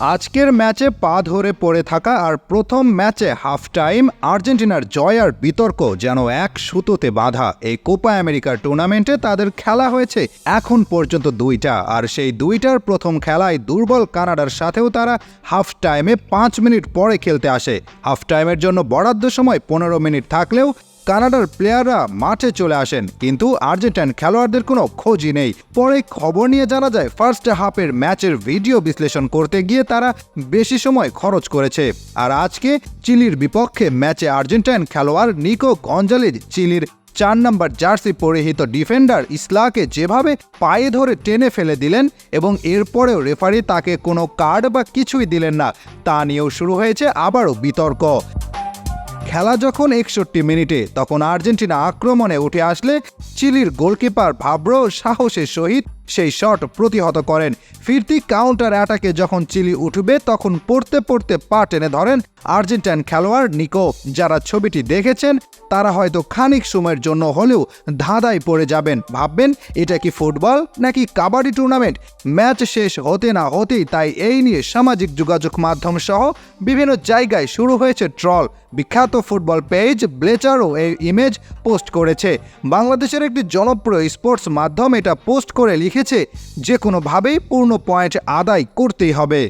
আজকের ম্যাচে পা ধরে পড়ে থাকা আর প্রথম ম্যাচে হাফ টাইম আর্জেন্টিনার জয় আর বিতর্ক যেন এক সুতোতে বাঁধা। এই কোপা আমেরিকার টুর্নামেন্টে তাদের খেলা হয়েছে এখন পর্যন্ত দুইটা আর সেই দুইটার প্রথম খেলায় দুর্বল কানাডার সাথেও তারা হাফ টাইমে পাঁচ মিনিট পরে খেলতে আসে। হাফ টাইমের জন্য বরাদ্দ সময় পনেরো মিনিট থাকলেও কানাডার প্লেয়াররা মাঠে চলে আসেন, কিন্তু আর্জেন্টাইন খেলোয়াড়দের কোনো খোঁজই নেই। পরে খবর নিয়ে জানা যায় ফার্স্ট হাফের ম্যাচের ভিডিও বিশ্লেষণ করতে গিয়ে তারা বেশি সময় খরচ করেছে। আর আজকে চিলির বিপক্ষে ম্যাচে আর্জেন্টাইন খেলোয়াড় নিকো গঞ্জালিজ চিলির চার নম্বর জার্সি পরিহিত ডিফেন্ডার ইসলাকে যেভাবে পায়ে ধরে টেনে ফেলে দিলেন এবং এরপরেও রেফারি তাকে কোনো কার্ড বা কিছুই দিলেন না, তা নিয়েও শুরু হয়েছে আবারও বিতর্ক। খেলা যখন একষট্টি মিনিটে তখন আর্জেন্টিনা আক্রমণে উঠে আসলে চিলির গোলকিপার ভাব্রো সাহসের সহিত সেই শট প্রতিহত করেন। ফিরতি কাউন্টার অ্যাটাকে যখন চিলি উঠবে, তখন পড়তে পড়তে পা টেনে ধরেন আর্জেন্টাইন খেলোয়াড় নিকো, যারা ছবিটি দেখেছেন, তারা হয়তো খানিক সময়ের জন্য হলেও ধাঁধায় পড়ে যাবেন। ভাববেন, এটা কি ফুটবল নাকি কাবাডি টুর্নামেন্ট ম্যাচ শেষ হতে না হতেই তাই এই নিয়ে সামাজিক যোগাযোগ মাধ্যম সহ বিভিন্ন জায়গায় শুরু হয়েছে ট্রল। বিখ্যাত ফুটবল পেজ ব্লেচারও এই ইমেজ পোস্ট করেছে। বাংলাদেশের একটি জনপ্রিয় স্পোর্টস মাধ্যম এটা পোস্ট করে লিখেছে যে কোনোভাবেই পূর্ণ পয়েন্ট আদায় করতেই হবে।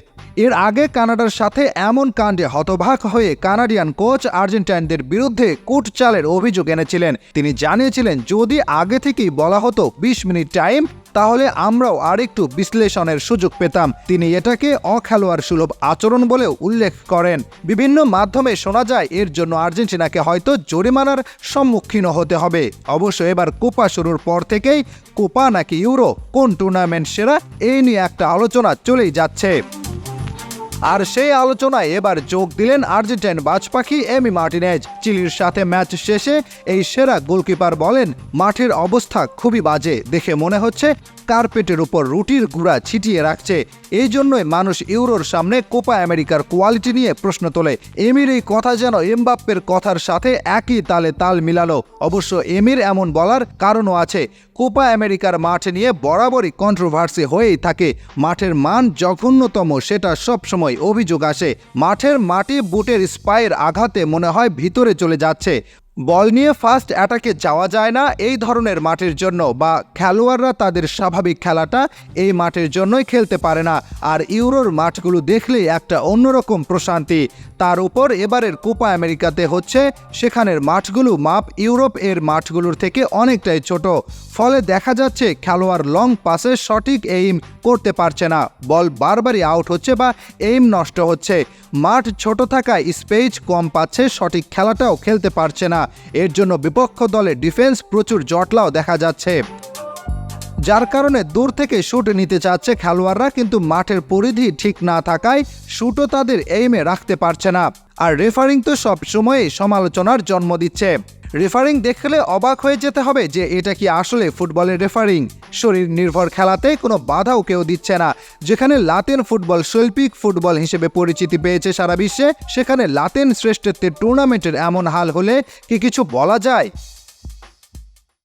এর আগে কানাডার সাথে এমন কাণ্ডে হতবাক হয়ে কানাডিয়ান কোচ আর্জেন্টাইনদের বিরুদ্ধে কুটচালের অভিযোগ এনেছিলেন। তিনি জানিয়েছিলেন, যদি আগে থেকেই বলা হতো, বিশ মিনিট টাইম তাহলে আমরাও আরেকটু বিশ্লেষণের সুযোগ পেতাম। তিনি এটাকে অখেলোয়াড় সুলভ আচরণ বলে উল্লেখ করেন। বিভিন্ন মাধ্যমে শোনা যায়, এর জন্য আর্জেন্টিনাকে হয়তো জরিমানার সম্মুখীন হতে হবে। অবশ্য এবার কোপা শুরুর পর থেকেই কোপা নাকি ইউরো কোন টুর্নামেন্ট সেরা এই নিয়ে একটা আলোচনা চলেই যাচ্ছে। আর সেই আলোচনায় এবার যোগ দিলেন আর্জেন্টাইন বাজপাখি এমি মার্টিনেজ। চিলির সাথে ম্যাচ শেষে এই সেরা গোলকিপার বলেন, মাঠের অবস্থা খুবই বাজে। দেখে মনে হচ্ছে কার্পেটের উপর রুটির গুঁড়া ছিটিয়ে রাখছে। এই জন্যই মানুষ ইউরোর সামনে কোপা আমেরিকার কোয়ালিটি নিয়ে প্রশ্ন তোলে। এমির এই কথা যেন এমবাপ্পের কথার সাথে একই তালে তাল মিলালো। অবশ্য এমির এমন বলার কারণও আছে। কোপা আমেরিকার মাঠ নিয়ে বরাবরই কন্ট্রোভার্সি হয়েই থাকে। মাঠের মান জঘন্যতম, সেটা সবসময় অভিযোগ আসে। মাঠের মাটি বুটের স্পায়ের আঘাতে মনে হয় ভিতরে চলে যাচ্ছে। বল নিয়ে ফার্স্ট অ্যাটাকে যাওয়া যায় না এই ধরনের মাঠের জন্য, বা খেলোয়াড়রা তাদের স্বাভাবিক খেলাটা এই মাঠের জন্যই খেলতে পারে না। আর ইউরোর মাঠগুলো দেখলেই একটা অন্যরকম প্রশান্তি। তার উপর এবারের কোপা আমেরিকাতে হচ্ছে, সেখানের মাঠগুলো মাপ ইউরোপ এর মাঠগুলোর থেকে অনেকটাই ছোট। ফলে দেখা যাচ্ছে খেলোয়াড় লং পাসে সঠিক এইম করতে পারছে না। বল বারবারই আউট হচ্ছে বা এইম নষ্ট হচ্ছে। মাঠ ছোট থাকায় স্পেজ কম পাচ্ছে, সঠিক খেলাটাও খেলতে পারছে না। এর জন্য বিপক্ষ দলে ডিফেন্স প্রচুর জটলাও দেখা যাচ্ছে। যার কারণে দূর থেকে শ্যুট নিতে চাচ্ছে খেলোয়াড়রা, কিন্তু মাঠের পরিধি ঠিক না থাকায় শুটও তাদের এইমে রাখতে পারছে না। আর রেফারিং তো সব সময়ই সমালোচনার জন্ম দিচ্ছে। রেফারিং দেখলে অবাক হয়ে যেতে হবে যে এটা কি আসলে ফুটবলের রেফারিং। শরীর নির্ভর খেলাতে কোনো বাধাও কেউ দিচ্ছে না। যেখানে লাতেন ফুটবল শৈল্পিক ফুটবল হিসেবে পরিচিতি পেয়েছে সারা বিশ্বে, সেখানে লাতেন শ্রেষ্ঠত্বের টুর্নামেন্টের এমন হাল হলে কি কিছু বলা যায়?